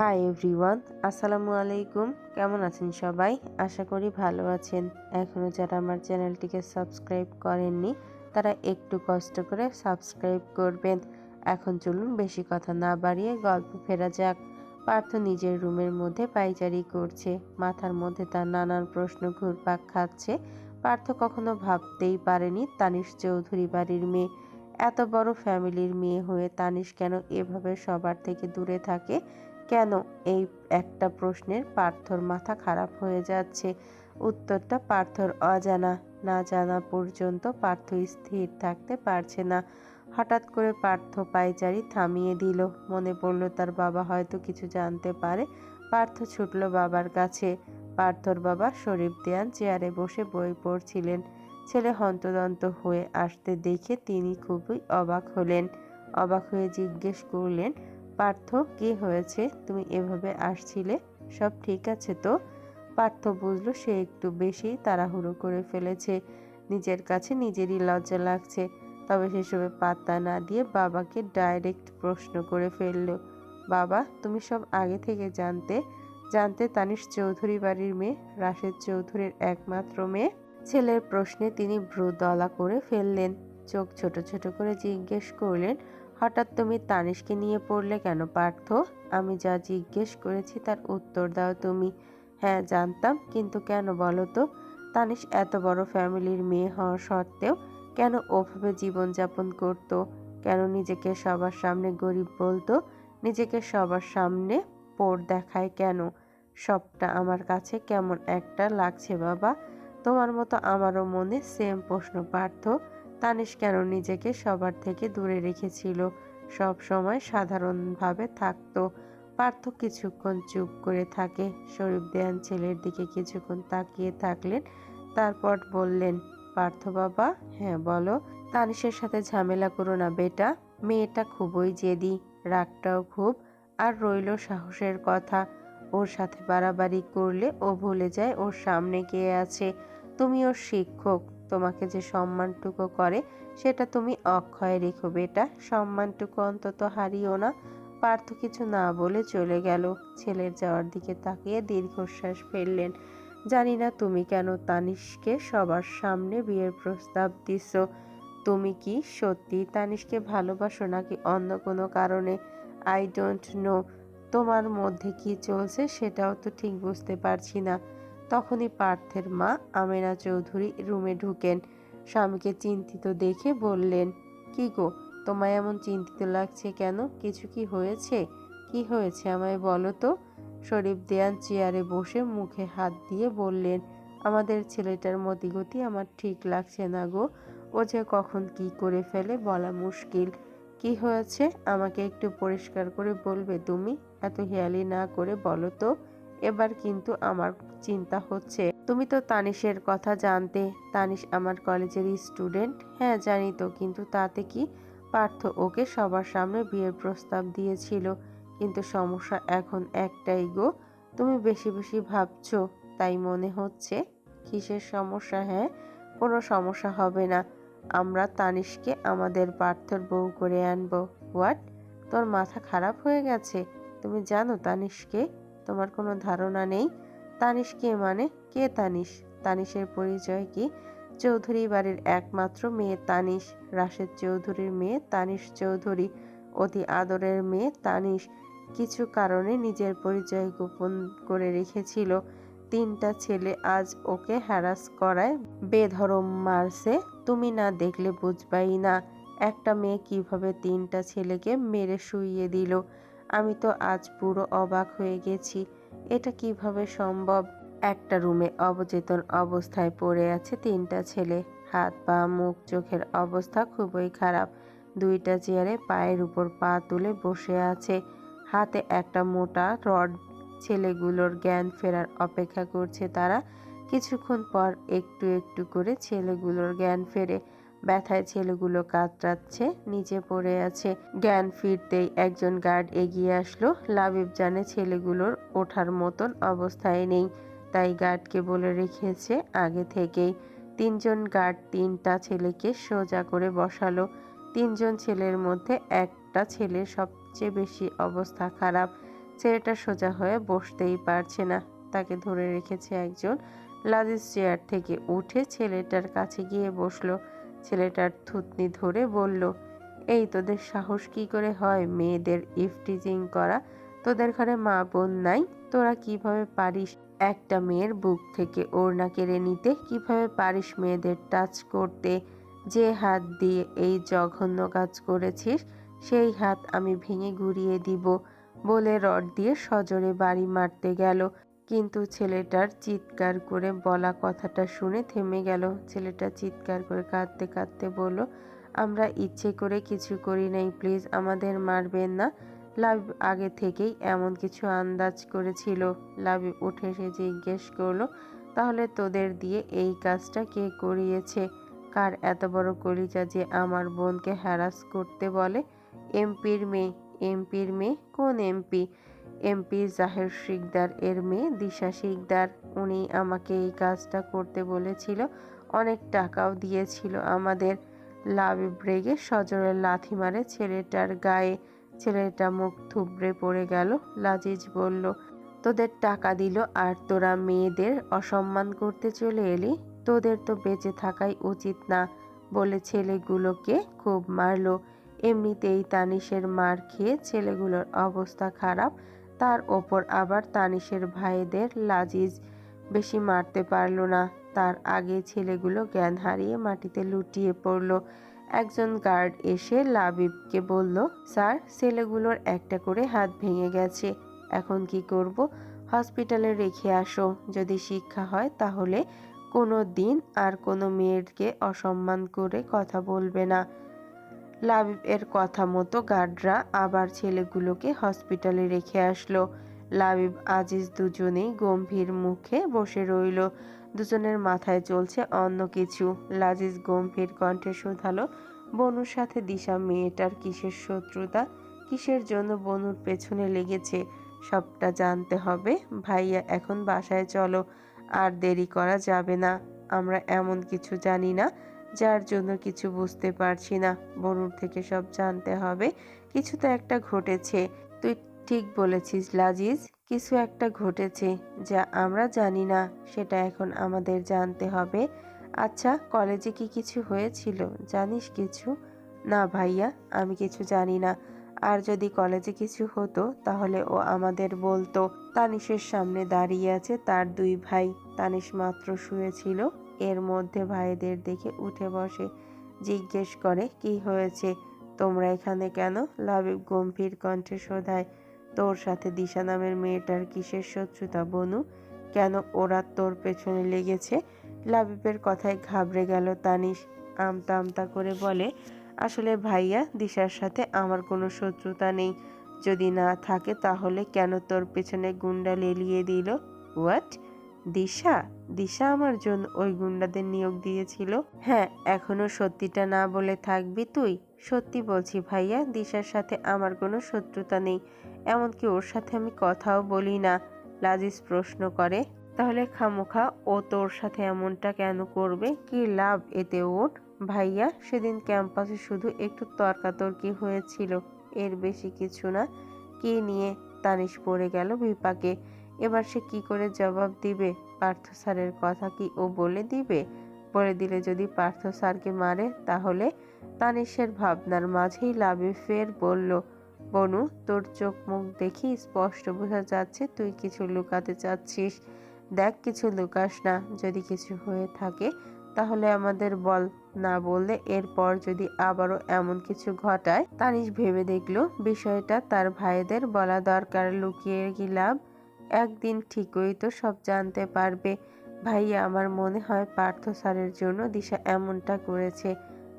Hi everyone আসসালামু আলাইকুম কেমন আছেন সবাই? আশা করি ভালো আছেন। এখনও যারা আমার চ্যানেলটিকে সাবস্ক্রাইব করেননি, তারা একটু কষ্ট করে সাবস্ক্রাইব করবেন। এখন চলুন বেশি কথা না বাড়িয়ে গল্প ফেরা যাক। পার্থ নিজের রুমের মধ্যে পাইচারি করছে। মাথার মধ্যে তার নানান প্রশ্ন ঘুরপাক খাচ্ছে। পার্থ কখনো ভাবতেই পারেনি তানিশ চৌধুরী বাড়ির মেয়ে। এত বড় ফ্যামিলির মেয়ে হয়ে তানিশ কেন এভাবে সবার থেকে দূরে থাকে? কেন এই একটা প্রশ্নের পার্থর মাথা খারাপ হয়ে যাচ্ছে? উত্তরটা পার্থর অজানা। না জানা পর্যন্ত পার্থ স্থির থাকতে পারছে না। হঠাৎ করে পার্থ পায়চারি থামিয়ে দিল। মনে পড়ল তার বাবা হয়তো কিছু জানতে পারে। পার্থ ছুটল বাবার কাছে। পার্থর বাবা শরীফ দেয়ান চেয়ারে বসে বই পড়ছিলেন। ছেলে হন্তদন্ত হয়ে আসতে দেখে তিনি খুবই অবাক হলেন। অবাক হয়ে জিজ্ঞেস করলেন পার্থ, কি হয়েছে? তুমি এভাবে আসছিলে? সব ঠিক আছে তো? পার্থ বুঝলো, সে একটু বেশি তাড়াহুড়ো করে ফেলেছে। নিজের কাছে নিজেরই লজ্জা লাগছে। তবে সেসবে পাত্তা না দিয়ে বাবাকে ডাইরেক্ট প্রশ্ন করে ফেলল, বাবা, তুমি সব আগে থেকে জানতে? জানতে তানিশ চৌধুরী বাড়ির মেয়ে, রাশেদ চৌধুরীর একমাত্র মেয়ে? ছেলের প্রশ্নে তিনি ভ্রু দলা করে ফেললেন। চোখ ছোট ছোট করে জিজ্ঞেস করলেন হঠাৎ তুমি তানিশকে নিয়ে পড়লে কেন পার্থ? আমি যা জিজ্ঞেস করেছি তার উত্তর দাও তুমি। হ্যাঁ জানতাম, কিন্তু কেন বলো তো? তানিশ এত বড় ফ্যামিলির মেয়ে হওয়া সত্ত্বেও কেন ওভাবে জীবনযাপন করতো? কেন নিজেকে সবার সামনে গরিব বলতো? নিজেকে সবার সামনে পোর দেখায় কেন? সবটা আমার কাছে কেমন একটা লাগছে বাবা। তোমার মতো আমারও মনে সেম প্রশ্ন, পার্থ। তানিশ কেন নিজেকে সবার থেকে দূরে রেখেছিল? সব সময় সাধারণভাবে থাকতো। পার্থ কিছুক্ষণ চুপ করে থাকে। শরীফ দেয়ান ছেলের দিকে কিছুক্ষণ তাকিয়ে থাকলেন। তারপর বললেন, পার্থ বাবা হ্যাঁ বলো। তানিশের সাথে ঝামেলা করো না বেটা। মেয়েটা খুবই জেদি, রাগটাও খুব, আর রইল সাহসের কথা। ওর সাথে বাড়াবাড়ি করলে ও ভুলে যায় ওর সামনে কে আছে। তুমি ওর শিক্ষক তোমাকে যে সম্মানটুকু করে, সেটা তুমি অক্ষয় রেখো বেটা। সম্মানটুকু অন্তত হারিও না। পার্থ কিছু না বলে চলে গেল। ছেলের যাওয়ার দিকে তাকিয়ে দীর্ঘশ্বাস ফেললেন। জানি না তুমি কেন তানিশকে সবার সামনে বিয়ের প্রস্তাব দিছ। তুমি কি সত্যি তানিশকে ভালোবাসো নাকি অন্য কোনো কারণে? আই ডোন্ট নো তোমার মধ্যে কি চলছে সেটাও তো ঠিক বুঝতে পারছি না। তখনই পার্থের মা আমেনা চৌধুরী রুমে ঢুকেন। স্বামীকে চিন্তিত দেখে বললেন, কি গো, তোমায় এমন চিন্তিত লাগছে কেন? কিছু কি হয়েছে? কি হয়েছে আমায় বলো তো? শরীফ দেয়ান চেয়ারে বসে মুখে হাত দিয়ে বললেন, আমাদের ছেলেটার মতিগতি আমার ঠিক লাগছে না গো। ও যে কখন কি করে ফেলে বলা মুশকিল। কি হয়েছে? আমাকে একটু পরিষ্কার করে বলবে তুমি? এত হেয়ালি না করে বলো তো। এবার কিন্তু আমার চিন্তা হচ্ছে। তুমি তো তানিশের কথা জানতে, তানিশ আমার কলেজের স্টুডেন্ট। হ্যাঁ জানি তো, কিন্তু তাতে কি পার্থ ওকে সবার সামনে বিয়ের প্রস্তাব দিয়েছিল। কিন্তু সমস্যা এখন একটাই গো, তুমি বেশি বেশি ভাবছ, তাই মনে হচ্ছে। কিসের সমস্যা হ্যাঁ? কোনো সমস্যা হবে না। আমরা তানিশকে আমাদের পার্থর বউ করে আনব। হোয়াট? তোর মাথা খারাপ হয়ে গেছে? তুমি জানো তানিশকে? তোমার কোনো ধারণা নেই? তানিশ কে মানে? কে তানিশ? তানিশের পরিচয় কি? চৌধুরী বাড়ির একমাত্র মেয়ে তানিশ। রাশেদ চৌধুরীর মেয়ে তানিশ চৌধুরী। অতি আদরের মেয়ে তানিশ। কিছু কারণে নিজের পরিচয় গোপন করে রেখেছিল। তিনটা ছেলে আজ ওকে হ্যারাস করায়। বেধরম মারছে। তুমি না দেখলে বুঝবাই না। একটা মেয়ে কীভাবে তিনটা ছেলেকে মেরে শুইয়ে দিল? আমি তো আজ পুরো অবাক হয়ে গেছি, এটা কীভাবে সম্ভব? একটা রুমে অবচেতন অবস্থায় পড়ে আছে তিনটা ছেলে। হাত, পা, মুখ, চোখের অবস্থা খুবই খারাপ। দুইটা চেয়ারে পায়ের উপর পা তুলে বসে আছে। হাতে একটা মোটা রড। ছেলেগুলোর জ্ঞান ফেরার অপেক্ষা করছে তারা। কিছুক্ষণ পর একটু একটু করে ছেলেগুলোর জ্ঞান ফেরে। ব্যথায় ছেলেগুলো কাতরাচ্ছে, নিচে পড়ে আছে। জ্ঞান ফিরতেই একজন গার্ড এগিয়ে আসলো। লাবিব জানে ছেলেগুলোর ওঠার মতন অবস্থায় নেই, তাই গার্ডকে বলে রেখেছে আগে থেকেই। তিনজন গার্ড তিনটা ছেলেকে সোজা করে বসালো। তিনজন ছেলের মধ্যে একটা ছেলের সবচেয়ে বেশি অবস্থা খারাপ। ছেলেটা সোজা হয়ে বসতেই পারছে না। তাকে ধরে রেখেছে একজন। লাজিজ চেয়ার থেকে উঠে ছেলেটার কাছে গিয়ে বসল। ছেলেটার থুতনি ধরে বলল, এই তোদের সাহস কি করে হয় মেয়েদের ইফটিজিং করা? তোদের ঘরে মা বোন নাই? তোরা কীভাবে পারিস একটা মেয়ের বুক থেকে ওড়না কেড়ে নিতে? কীভাবে পারিস মেয়েদের টাচ করতে? যে হাত দিয়ে এই জঘন্য কাজ করেছিস, সেই হাত আমি ভেঙে ঘুরিয়ে দিব বলে রড দিয়ে সজোরে বাড়ি মারতে গেল। কিন্তু ছেলেটার চিৎকার করে বলা কথাটা শুনে থেমে গেল। ছেলেটা চিৎকার করে কাঁদতে কাঁদতে বলল, আমরা ইচ্ছে করে কিছু করি নাই, প্লিজ আমাদের মারবেন না। লাভ আগে থেকেই এমন কিছু আন্দাজ করেছিল। লাভ উঠে এসে জিজ্ঞেস করল, তাহলে তোদের দিয়ে এই কাজটা কে করিয়েছে? কার এত বড় কলিজা যে আমার বোনকে হ্যারাস করতে বলে? এমপির মেয়ে এমপির মেয়ে? কোন এমপি? এমপি জাহের শিকদার এর মেয়ে দিশা শিকদার। উনি আমাকে এই কাজটা করতে বলেছিল, অনেক টাকাও দিয়েছিল আমাদের লাভ ব্রেগে। সজোরে লাথি মারে ছেলেটার গায়ে, ছেলেটা মুখ থুবড়ে পড়ে গেল। লাজিজ বলল, তোদের টাকা দিল আর তোরা মেয়েদের অসম্মান করতে চলে এলি? তোদের তো বেঁচে থাকাই উচিত না। বলে ছেলেগুলোকে খুব মারলো। এমনিতেই তানিশের মার খেয়ে ছেলেগুলোর অবস্থা খারাপ। তার ওপর আবার তানিশের ভাইদের লাজিজ বেশি মারতে পারল না। তার আগে ছেলেগুলো জ্ঞান হারিয়ে মাটিতে লুটিয়ে পড়ল। একজন গার্ড এসে লাবিবকে বলল, স্যার, ছেলেগুলোর একটা করে হাত ভেঙে গেছে। এখন কি করব? হসপিটালে রেখে আসো। যদি শিক্ষা হয় তাহলে কোনো দিন আর কোনো মেয়েরকে অসম্মান করে কথা বলবে না। লাবিব এর কথা মতো গার্ডরা আবার ছেলেগুলোকে হসপিটালে রেখে আসলো। লাবিব, আজিজ দুজনেই গম্ভীর মুখে বসে রইল। দুজনের মাথায় চলছে অন্য কিছু। লাজিজ গম্ভীর কণ্ঠে শোধালো, বনুর সাথে দিশা মেয়েটার কিসের শত্রুতা, কিসের জন্য বনুর পেছনে লেগেছে? সবটা জানতে হবে। ভাইয়া, এখন বাসায় চলো। আর দেরি করা যাবে না। আমরা এমন কিছু জানি না। যার জন্য কিছু বুঝতে পারছি না। বনুর থেকে সব জানতে হবে। কিছু তো একটা ঘটেছে। তুই ঠিক বলেছিস লাজিজ, কিছু একটা ঘটেছে যা আমরা জানি না, সেটা এখন আমাদের জানতে হবে। আচ্ছা কলেজে কি কিছু হয়েছিল? জানিস কিছু? না ভাইয়া, আমি কিছু জানি না। আর যদি কলেজে কিছু হতো, তাহলে ও আমাদের বলতো। তানিশের সামনে দাঁড়িয়ে আছে তার দুই ভাই। তানিশ মাত্র শুয়েছিল। এর মধ্যে ভাইদের দেখে উঠে বসে জিজ্ঞেস করে, কি হয়েছে? তোমরা এখানে কেন? লাবিব গম্ভীর কণ্ঠে শোধায়, তোর সাথে দিশা নামের মেয়েটার কিসের শত্রুতা বনু? কেন ওরা তোর পেছনে লেগেছে? লাবিবের কথায় ঘাবড়ে গেল তানিশ, আমতা আমতা করে বলে, আসলে ভাইয়া, দিশার সাথে আমার কোনো শত্রুতা নেই। যদি না থাকে তাহলে কেন তোর পেছনে গুন্ডা লেলিয়ে দিল? হোয়াট? দিশা দিশা আমার জন্য ওই গুন্ডাদের নিয়োগ দিয়েছিল। হ্যাঁ এখনও সত্যিটা না বলে থাকবি তুই। সত্যি বলছি ভাইয়া, দিশার সাথে আমার কোনো শত্রুতা নেই। এমনকি ওর সাথে আমি কথাও বলি না। লাজিস প্রশ্ন করে, তাহলে খামোখা ও তোর সাথে এমনটা কেন করবে? কি লাভ এতে ওর? ভাইয়া, সেদিন ক্যাম্পাসে শুধু একটু তর্কাতর্কি হয়েছিল। এর বেশি কিছু না। কি নিয়ে তানিশ পড়ে গেল বিপাকে। এবার সে কি করে জবাব দিবে? পার্থ স্যারের কথা কি ও বলে দিবে? বলে দিলে যদি পার্থ স্যারকে মারে, তাহলে তানিশের ভাবনার মাঝেই লাভে ফের বলল, বনু, তোর চোখ মুখ দেখি স্পষ্ট বোঝা যাচ্ছে তুই কিছু লুকাতে চাচ্ছিস। দেখ, কিছু লুকাস না। যদি কিছু হয়ে থাকে, তাহলে আমাদের বল। না বললে এরপর যদি আবারও এমন কিছু ঘটায়? তানিশ ভেবে দেখল, বিষয়টা তার ভাইদের বলা দরকার। লুকিয়ে কি লাভ? একদিন ঠিকই তো সব জানতে পারবে। ভাইয়া, আমার মনে হয় পার্থ স্যারের জন্য দিশা এমনটা করেছে।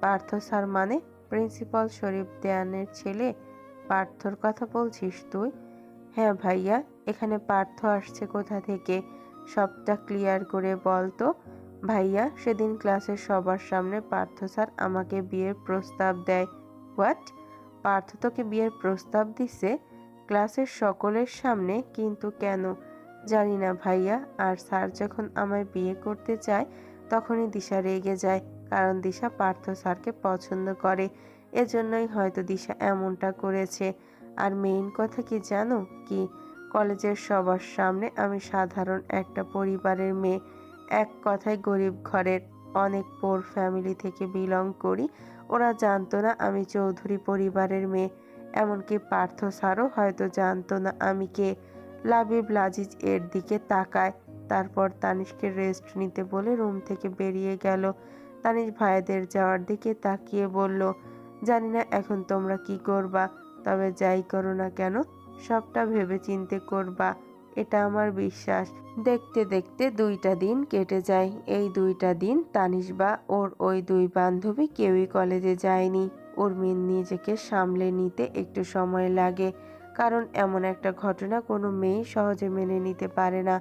পার্থ স্যার মানে প্রিন্সিপাল শরীফ দেয়ানের ছেলে? পার্থর কথা বলছিস তুই? হ্যাঁ ভাইয়া, এখানে পার্থ আসছে কোথা থেকে? সবটা ক্লিয়ার করে বল তো। ভাইয়া, সেদিন ক্লাসের সবার সামনে পার্থ স্যার আমাকে বিয়ের প্রস্তাব দেয়। হোয়াট? পার্থ তোকে বিয়ের প্রস্তাব দিছে? ক্লাসের সকলের সামনে, কিন্তু কেন? জানি না ভাইয়া। আর স্যার যখন আমায় বিয়ে করতে চায়, তখনই দিশা রেগে যায়, কারণ দিশা পার্থ স্যারকে পছন্দ করে। এজন্যই হয়তো দিশা এমনটা করেছে। আর মেইন কথা কি জানো? কি? কলেজের সবার সামনে আমি সাধারণ একটা পরিবারের মেয়ে। এক কথায় গরিব ঘরের অনেক পোর ফ্যামিলি থেকে বিলং করি। ওরা জানতো না আমি চৌধুরী পরিবারের মেয়ে। এমনকি পার্থ স্যারও হয়তো জানতো না আমি কে। লাবিব লাজিজ এর দিকে তাকায়, তারপর তানিশকে রেস্ট নিতে বলে রুম থেকে বেরিয়ে গেল। তানিশ ভাইদের যাওয়ার দিকে তাকিয়ে বলল, জানি না এখন তোমরা কি করবা, তবে যাই করো না কেন, সবটা ভেবে চিনতে করবা, এটা আমার বিশ্বাস। দেখতে দেখতে দুইটা দিন কেটে যায়, এই দুইটা দিন তানিশ বা ওর ওই দুই বান্ধবী কেউই কলেজে যায়নি। উর্মির নিজেকে সামলে নিতে একটু সময় লাগে, কারণ এমন একটা ঘটনা কোনো মেয়ে সহজে মেনে নিতে পারে না।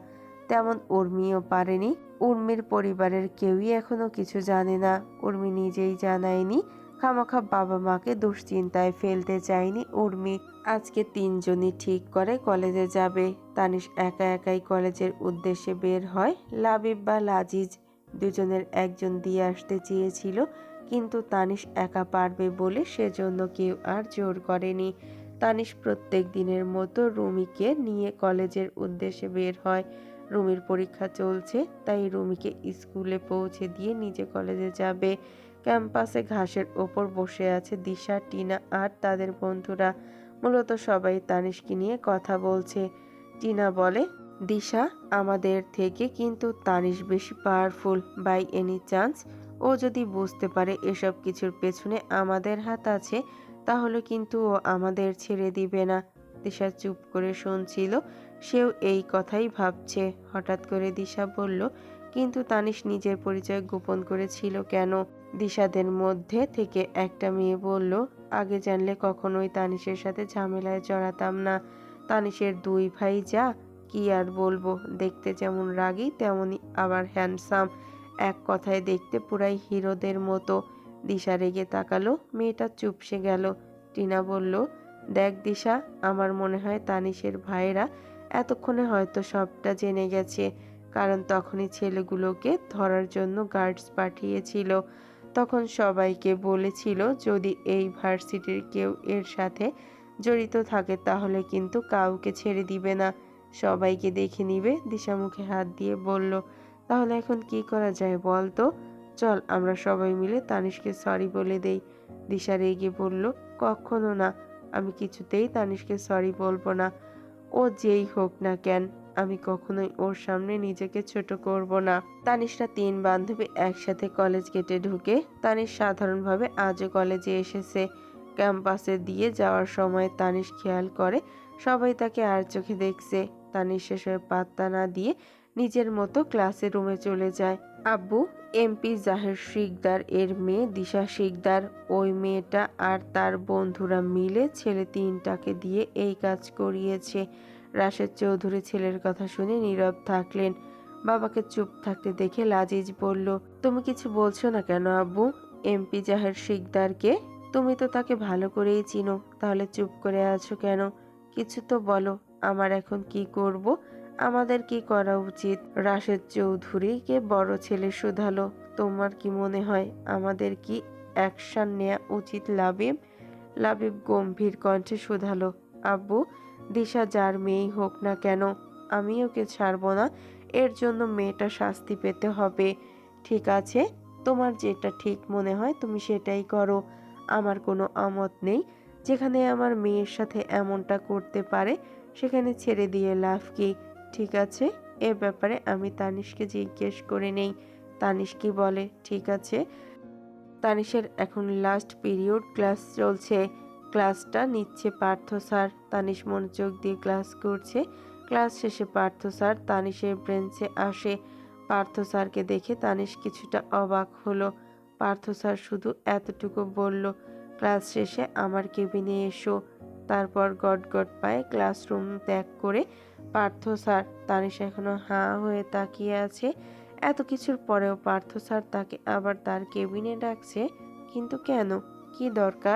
তেমন উর্মিও পারেনি। উর্মির পরিবারের কেউই এখনও কিছু জানে না। উর্মি নিজেই জানায়নি, খামাখা বাবা মাকে দুশ্চিন্তায় ফেলতে চায়নি উর্মি। আজকে তিনজনই ঠিক করে কলেজে যাবে। তানিশ একা একাই কলেজের উদ্দেশ্যে বের হয়। লাবিব বা লাজিজ দুজনের একজন দিয়ে আসতে চেয়েছিল। কিন্তু তানিশ একা পারবে বলে সেজন্য কেউ আর জোর করেনি। তানিশ প্রত্যেক দিনের মতো রুমিকে নিয়ে কলেজের উদ্দেশ্যে বের হয়। রুমির পরীক্ষা চলছে, তাই রুমিকে স্কুলে পৌঁছে দিয়ে নিজে কলেজে যাবে। ক্যাম্পাসে ঘাসের ওপর বসে আছে দিশা, টিনা আর তাদের বন্ধুরা। মূলত সবাই তানিশকে নিয়ে কথা বলছে। টিনা বলে, দিশা, আমাদের থেকে কিন্তু তানিশ বেশি পাওয়ারফুল বাই এনি চান্স ও যদি বুঝতে পারে এসব কিছুর পেছনে আমাদের হাত আছে, তাহলে কিন্তু ও আমাদের ছেড়ে দিবে না। দিশা চুপ করে শুনছিল, সেও এই কথাই ভাবছে। হঠাৎ করে দিশা বলল, কিন্তু তানিশ নিজের পরিচয় গোপন করেছিল কেন? দিশাদের মধ্যে থেকে একটা মেয়ে বলল, আগে জানলে কখনোই তানিশের সাথে ঝামেলায় জড়াতাম না। তানিশের দুই ভাই যা, কি আর বলব? দেখতে যেমন রাগী তেমনই আবার হ্যান্ডসাম এক কথায় দেখতে পুরাই হিরোদের মতো। দিশা রেগে তাকালো, মেয়েটা চুপসে গেল। টিনা বলল, দেখ দিশা, আমার মনে হয় তানিশের ভাইয়েরা এতক্ষণে হয়তো সবটা জেনে গেছে, কারণ তখনই ছেলেগুলোকে ধরার জন্য গার্ডস পাঠিয়েছিল। তখন সবাইকে বলেছিল, যদি এই ভার্সিটির কেউ এর সাথে জড়িত থাকে, তাহলে কিন্তু কাউকে ছেড়ে দিবে না। সবাইকে দেখে নিবে, দিশা মুখে হাত দিয়ে বলল তাহলে এখন কি করা যায় বল তো? চল, আমরা সবাই মিলে তানিশকে সরি বলে দেই। দিশা রেগে বলল, কখনো না। আমি কিছুতেই তানিশকে সরি বলব না। ও যেই হোক না কেন, আমি কখনোই ওর সামনে নিজেকে ছোট করব না। তানিশরা তিন বান্ধবী একসাথে কলেজ গেটে ঢুকে, তানিশ সাধারণভাবে আজও কলেজে এসেছে। ক্যাম্পাসে দিয়ে যাওয়ার সময় তানিশ খেয়াল করে, সবাই তাকে আর চোখে দেখছে। তানিশ শেষে পাত্তা না দিয়ে নিজের মতো ক্লাসে রুমে চলে যায়। আব্বু এমপি জাহের শিকদার এর মেয়ে দিশা শিকদার। ওই মেয়েটা আর তার বন্ধুরা মিলে ছেলে তিনটাকে দিয়ে এই কাজ করিয়েছে। রাশেদ চৌধুরী ছেলের কথা শুনে নীরব থাকলেন। বাবাকে চুপ থাকতে দেখে লাজিজ বলল, তুমি কিছু বলছো না কেন আব্বু? এমপি জাহের শিকদারকে? তুমি তো তাকে ভালো করেই চিনো। তাহলে চুপ করে আছো কেন? কিছু তো বলো, আমার এখন কি করব? আমাদের কি করা উচিত? রাশেদ চৌধুরীকে বড় ছেলে শুধালো। তোমার কি মনে হয় আমাদের কি অ্যাকশন নেওয়া উচিত লাবিব? লাবিব গম্ভীর কণ্ঠে শুধালো, আব্বু, দিশা যার মেয়েই হোক না কেন, আমি ওকে ছাড়বো না। এর জন্য মেয়েটা শাস্তি পেতে হবে। ঠিক আছে, তোমার যেটা ঠিক মনে হয় তুমি সেটাই করো। আমার কোনো আমত নেই। যেখানে আমার মেয়ের সাথে এমনটা করতে পারে, সেখানে ছেড়ে দিয়ে লাভ কি? ঠিক আছে? এ ব্যাপারে আমি তানিশকে জিজ্ঞেস করে নেই। তানিশ কি বলে? ঠিক আছে। তানিশের এখন লাস্ট পিরিয়ড ক্লাস চলছে। ক্লাসটা নিচ্ছে পার্থ স্যার। তানিশ মনোযোগ দিয়ে ক্লাস করছে। ক্লাস শেষে পার্থ স্যার তানিশের ব্রেঞ্চে আসে। পার্থ স্যারকে দেখে তানিশ কিছুটা অবাক হলো। পার্থ স্যার শুধু এতটুকু বলল ক্লাস শেষে আমার কেবিনে এসো। তারপর গট গট পায়ে ক্লাসরুম ত্যাগ করে পার্থ স্যার তানিশ এখনও হাঁ হয়ে তাকিয়ে আছে। এত কিছুর পরেও পার্থ স্যার তাকে আবার তার কেবিনে ডাকছে। কিন্তু কেন? কি দরকার?